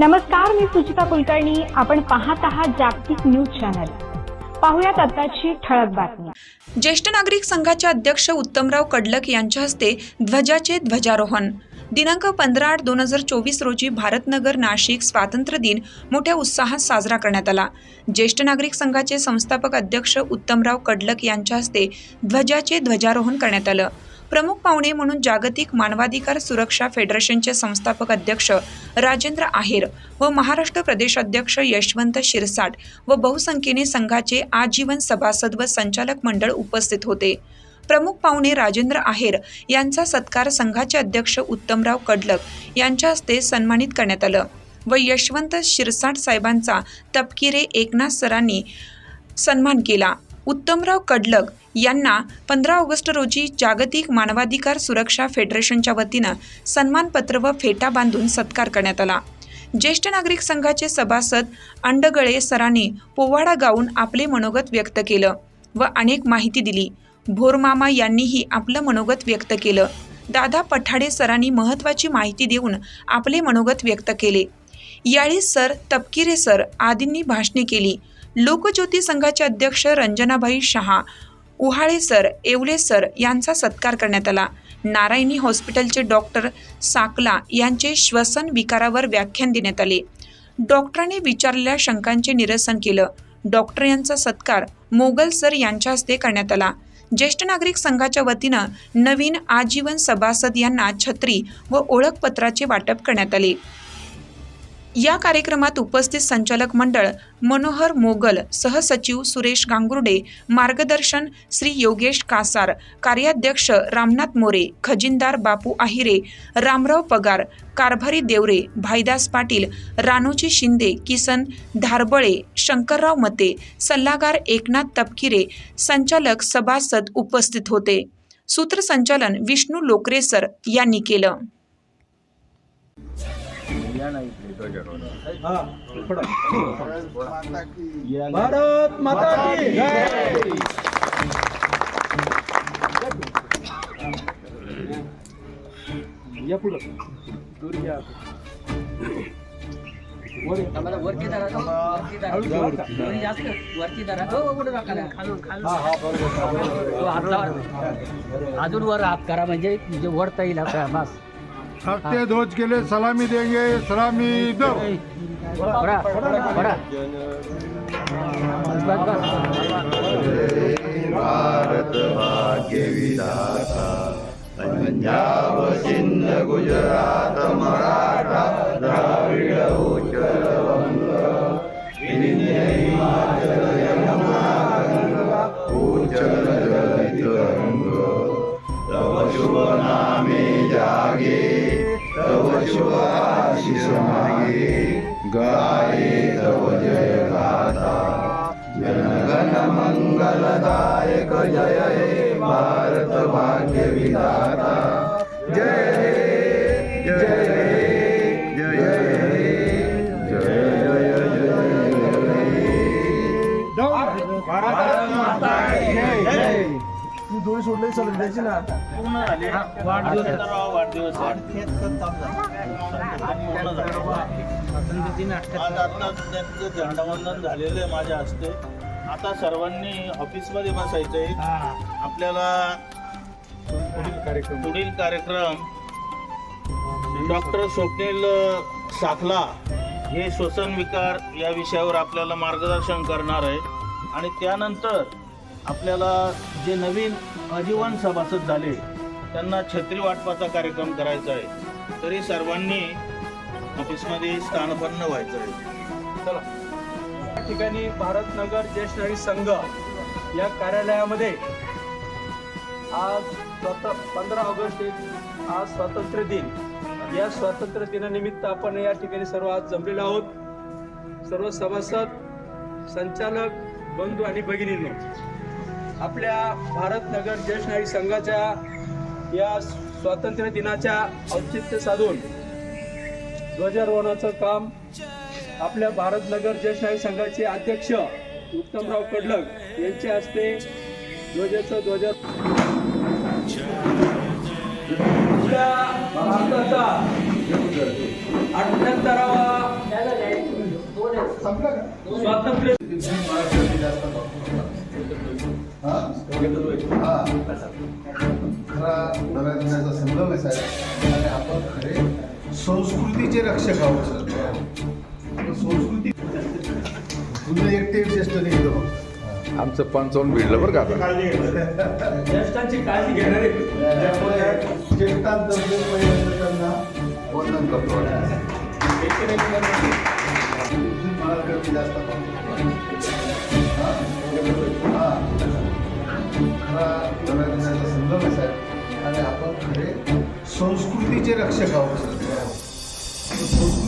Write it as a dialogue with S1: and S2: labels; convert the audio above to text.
S1: नमस्कार मी सुचिता कुलकर्णी. आपण पाहत आहात जागतिक न्यूज चॅनल. पाहुयात आताची ठळक बातमी.
S2: ज्येष्ठ नागरिक संघाचे अध्यक्ष उत्तमराव कडलक यांच्या हस्ते ध्वजाचे ध्वजारोहण. दिनांक पंधरा आठ दोन हजार चोवीस रोजी भारतनगर नाशिक स्वातंत्र्य दिन मोठ्या उत्साहात साजरा करण्यात आला. ज्येष्ठ नागरिक संघाचे संस्थापक अध्यक्ष उत्तमराव कडलक यांच्या हस्ते ध्वजाचे ध्वजारोहण करण्यात आलं. प्रमुख पाहुणे म्हणून जागतिक मानवाधिकार सुरक्षा फेडरेशनचे संस्थापक अध्यक्ष राजेंद्र आहेर व महाराष्ट्र प्रदेश अध्यक्ष यशवंत शिरसाट व बहुसंख्येने संघाचे आजीवन सभासद व संचालक मंडळ उपस्थित होते. प्रमुख पाहुणे राजेंद्र आहेर यांचा सत्कार संघाचे अध्यक्ष उत्तमराव कडलक यांच्या हस्ते सन्मानित करण्यात आलं व यशवंत शिरसाट साहेबांचा तपकिरे एकनाथ सरांनी सन्मान केला. उत्तमराव कडलक यांना पंधरा ऑगस्ट रोजी जागतिक मानवाधिकार सुरक्षा फेडरेशनच्या वतीनं सन्मानपत्र व फेटा बांधून सत्कार करण्यात आला. ज्येष्ठ नागरिक संघाचे सभासद अंडगळे सरांनी पोवाडा गाऊन आपले मनोगत व्यक्त केलं व अनेक माहिती दिली. भोरमामा यांनीही आपलं मनोगत व्यक्त केलं. दादा पठाडे सरांनी महत्त्वाची माहिती देऊन आपले मनोगत व्यक्त केले. याळी सर तपकिरे सर आदींनी भाषणे केली. लोकज्योती संघाचे अध्यक्ष रंजनाभाई शहा उहाळे सर येवले सर यांचा सत्कार करण्यात आला. नारायणी हॉस्पिटलचे डॉक्टर साकला यांचे श्वसन विकारावर व्याख्यान देण्यात आले. डॉक्टरांनी विचारलेल्या शंकांचे निरसन केलं. डॉक्टर यांचा सत्कार मोगल सर यांच्या हस्ते करण्यात आला. ज्येष्ठ नागरिक संघाच्या वतीनं नवीन आजीवन सभासद यांना छत्री व ओळखपत्राचे वाटप करण्यात आले. या कार्यक्रमात उपस्थित संचालक मंडळ मनोहर मोगल सहसचिव सुरेश गांगुर्डे मार्गदर्शन श्री योगेश कासार कार्याध्यक्ष रामनाथ मोरे खजिनदार बापू आहिरे रामराव पगार कारभारी देवरे भाईदास पाटील रानोजी शिंदे किसन धारबळे शंकरराव मते सल्लागार एकनाथ तपकिरे संचालक सभासद उपस्थित होते. सूत्रसंचालन विष्णू लोकरेसर यांनी केलं.
S3: भारत माता की जय या पुढं दूर घ्या वर या.
S4: आम्हाला वरती धरा तो, वरती धरा.
S3: हळू जा वरती.
S4: वरती जास्त वरती धरा हो खालून खालून
S3: हा
S4: हात लावा. अजून वर हात करा म्हणजे म्हणजे वरता येईल आपल्या बस
S5: सत्य ध्वज के लिए सलामी देंगे सलामी दो।
S4: बडा बडा
S6: भारत भाग्य विधाता पंजाब सिंध गुजरात मरा मंगलदायक जय हे भारत भाग्य विधाता। जय जय जय
S3: तू दोन सोडले चालत द्यायची ना
S7: त्यांचं झेंडावंदन झालेलं आहे माझ्या हस्ते. आता सर्वांनी ऑफिसमध्ये बसायचंय. आपल्याला
S3: पुढील कार्यक्रम.
S7: पुढील कार्यक्रम डॉक्टर स्वप्नील साखला हे श्वसन विकार या विषयावर आपल्याला मार्गदर्शन करणार आहे. आणि त्यानंतर आपल्याला जे नवीन आजीवन सभासद झाले त्यांना छत्री वाटपाचा कार्यक्रम करायचा आहे. तरी सर्वांनी ऑफिसमध्ये स्थानपन्न व्हायचं आहे.
S3: चला. ठिकाणी भारतनगर ज्येष्ठ नागरिक संघ या कार्यालयामध्ये आज पंधरा ऑगस्ट आज स्वातंत्र्य दिन. या स्वातंत्र्य दिनानिमित्त आपण या ठिकाणी सर्व आज जमलेलो आहोत. सर्व सभासद संचालक बंधू आणि भगिनींनो आपल्या भारतनगर ज्येष्ठ नागरिक संघाच्या या स्वातंत्र्य दिनाच्या औचित्य साधून ध्वजारोहणाचं काम आपल्या भारतनगर ज्येष्ठ नागरिक संघाचे अध्यक्ष उत्तमराव कडलक यांच्या हस्ते ध्वजाचं ध्वज भारताचा अठ्ठ्याहत्तरावा
S8: स्वातंत्र्य हा? खरा नव्या दिनाचा संगमच आहे आणि आपण खरे संस्कृतीचे रक्षक आहोत सर तुम्ही एकटे बघ.
S9: आमचं पंचावन्न भिडलं बरं का आता
S3: ज्येष्ठांची काळजी घेणारे
S8: त्यामुळे ज्येष्ठांतर्फे पहिल्यांदा त्यांना वंदन करतो तुम्ही मला कमी जास्त हा? हा. खरा नव्या दिनाचा संगमच आहे आणि आपण खरे संस्कृतीचे रक्षक आहोत संस्कृती